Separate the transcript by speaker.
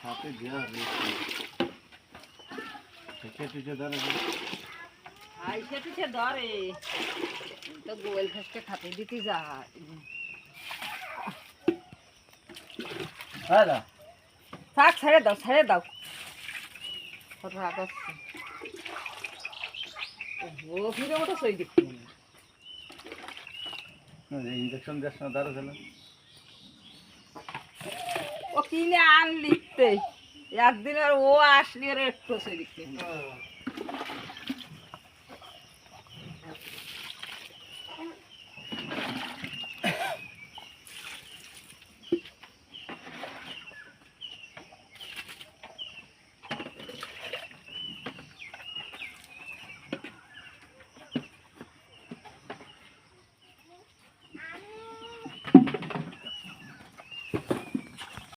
Speaker 1: সাথে দেওয়া হয়েছে টিকে ধরে।
Speaker 2: ধরে তো গোয়েল ফাঁসকে খাতে দিতে যায়। থাক ছেড়ে দাও ছেড়ে দাও। কত রাগ আসছে। ও ফিরে ওটা সই দেখতে
Speaker 1: ইঞ্জেকশন দেওয়ার সময় ধরে ছিল
Speaker 2: ও কিনে আনলিতে একদিন আর ও আসলে একটু সেদিকে।